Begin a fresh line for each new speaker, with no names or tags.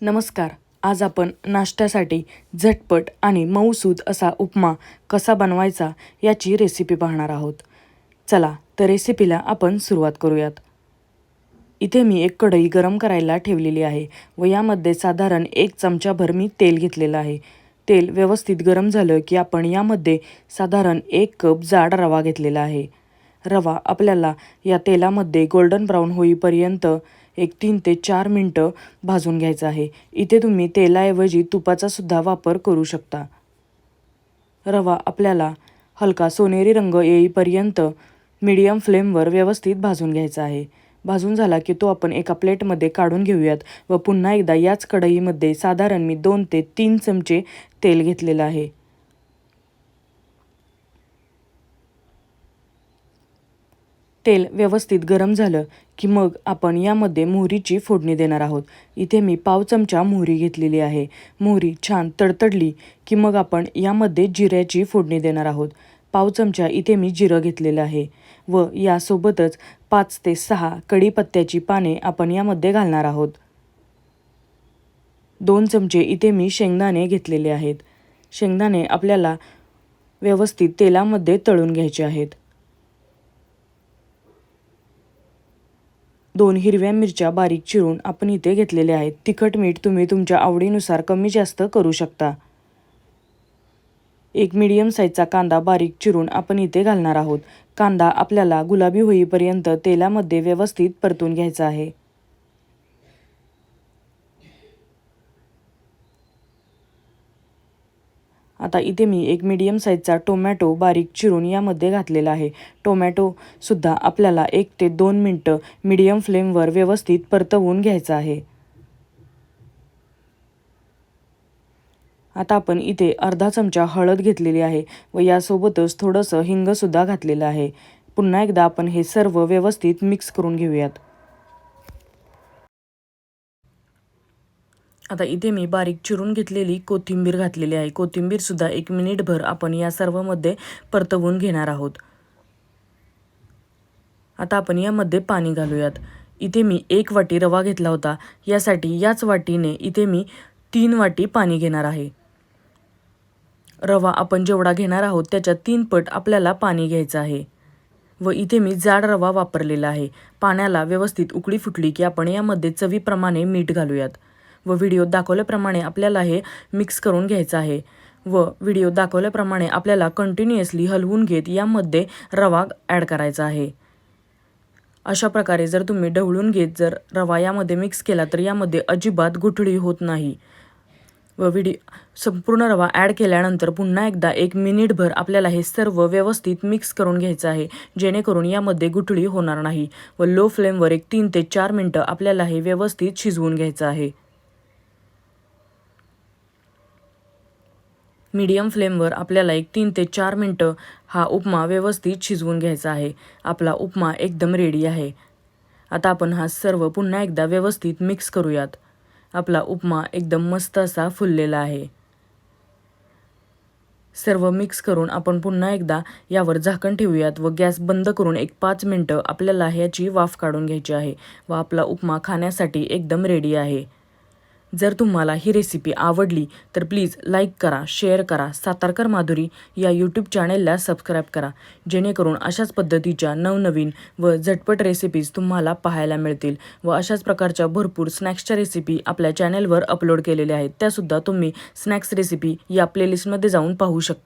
नमस्कार. आज आपण नाश्त्यासाठी झटपट आणि मऊसूद असा उपमा कसा बनवायचा याची रेसिपी पाहणार आहोत. चला तर रेसिपीला आपण सुरुवात करूयात. इथे मी एक कढई गरम करायला ठेवलेली आहे व यामध्ये साधारण एक चमचाभर मी तेल घेतलेलं आहे. तेल व्यवस्थित गरम झालं की आपण यामध्ये साधारण एक कप जाड रवा घेतलेला आहे. रवा आपल्याला या तेलामध्ये गोल्डन ब्राऊन होईपर्यंत एक तीन ते चार मिनटं भाजून घ्यायचं आहे. इथे तुम्ही तेलाऐवजी तुपाचासुद्धा वापर करू शकता. रवा आपल्याला हलका सोनेरी रंग येईपर्यंत मीडियम फ्लेमवर व्यवस्थित भाजून घ्यायचा आहे. भाजून झाला की तो आपण एका प्लेटमध्ये काढून घेऊयात व पुन्हा एकदा याच कढईमध्ये साधारण मी दोन ते तीन चमचे तेल घेतलेलं आहे. तेल व्यवस्थित गरम झालं की मग आपण यामध्ये मोहरीची फोडणी देणार आहोत. इथे मी पाव चमचा मोहरी घेतलेली आहे. मोहरी छान तडतडली की मग आपण यामध्ये जिऱ्याची फोडणी देणार आहोत. पाव चमचा इथे मी जिरं घेतलेलं आहे व यासोबतच पाच ते सहा कढीपत्त्याची पाने आपण यामध्ये घालणार आहोत. दोन चमचे इथे मी शेंगदाणे घेतलेले आहेत. शेंगदाणे आपल्याला व्यवस्थित तेलामध्ये तळून घ्यायचे आहेत. दोन हिरव्या मिरच्या बारीक चिरून आपण इथे घेतलेल्या आहेत. तिखट मीठ तुम्ही तुमच्या आवडीनुसार कमी जास्त करू शकता. एक मीडियम साईजचा कांदा बारीक चिरून आपण इथे घालणार आहोत. कांदा आपल्याला गुलाबी होईपर्यंत तेलामध्ये व्यवस्थित परतून घ्यायचा आहे. आता इथे मी एक मीडियम साईजचा टोमॅटो बारीक चिरून यामध्ये घातलेला आहे. टोमॅटोसुद्धा आपल्याला एक ते दोन मिनटं मीडियम फ्लेमवर व्यवस्थित परतवून घ्यायचं आहे. आता आपण इथे अर्धा चमचा हळद घेतलेली आहे व यासोबतच थोडंसं हिंगसुद्धा घातलेलं आहे. पुन्हा एकदा आपण हे सर्व व्यवस्थित मिक्स करून घेऊयात. आता इथे मी बारीक चिरून घेतलेली कोथिंबीर घातलेली आहे. कोथिंबीरसुद्धा एक मिनिटभर आपण या सर्वमध्ये परतवून घेणार आहोत. आता आपण यामध्ये पाणी घालूयात. इथे मी एक वाटी रवा घेतला होता. यासाठी याच वाटीने इथे मी तीन वाटी पाणी घेणार आहे. रवा आपण जेवढा घेणार आहोत त्याच्या तीन पट आपल्याला पाणी घ्यायचं आहे. व इथे मी जाड रवा वापरलेला आहे. पाण्याला व्यवस्थित उकळी फुटली की आपण यामध्ये चवीप्रमाणे मीठ घालूयात. व व्हिडिओ दाखवल्याप्रमाणे आपल्याला हे मिक्स करून घ्यायचं आहे. व व्हिडिओ दाखवल्याप्रमाणे आपल्याला कंटिन्युअसली हलवून घेत यामध्ये रवा ॲड करायचा आहे. अशा प्रकारे जर तुम्ही ढवळून घेत जर रवा यामध्ये मिक्स केला तर यामध्ये अजिबात गुठळी होत नाही. व व्हिडिओ संपूर्ण रवा ॲड केल्यानंतर पुन्हा एकदा एक मिनिटभर आपल्याला हे सर्व व्यवस्थित मिक्स करून घ्यायचं आहे. जेणेकरून यामध्ये गुठळी होणार नाही. व लो फ्लेमवर एक तीन ते चार मिनटं आपल्याला हे व्यवस्थित शिजवून घ्यायचं आहे. मीडियम फ्लेमवर आपल्याला एक तीन ते चार मिनटं हा उपमा व्यवस्थित शिजवून घ्यायचा आहे. आपला उपमा एकदम रेडी आहे. आता आपण हा सर्व पुन्हा एकदा व्यवस्थित मिक्स करूयात. आपला उपमा एकदम मस्त असा फुललेला आहे. सर्व मिक्स करून आपण पुन्हा एकदा यावर झाकण ठेवूयात व गॅस बंद करून एक पाच मिनटं आपल्याला ह्याची वाफ काढून घ्यायची आहे व आपला उपमा खाण्यासाठी एकदम रेडी आहे. जर तुम्हाला ही रेसिपी आवडली तर प्लीज लाईक करा शेअर करा. सातारकर माधुरी या यूट्यूब चॅनेलला सबस्क्राईब करा. जेणेकरून अशाच पद्धतीच्या नवनवीन व झटपट रेसिपीज तुम्हाला पाहायला मिळतील व अशाच प्रकारच्या भरपूर स्नॅक्सच्या रेसिपी आपल्या चॅनेलवर अपलोड केलेल्या आहेत. त्यासुद्धा तुम्ही स्नॅक्स रेसिपी या प्लेलिस्टमध्ये जाऊन पाहू शकता.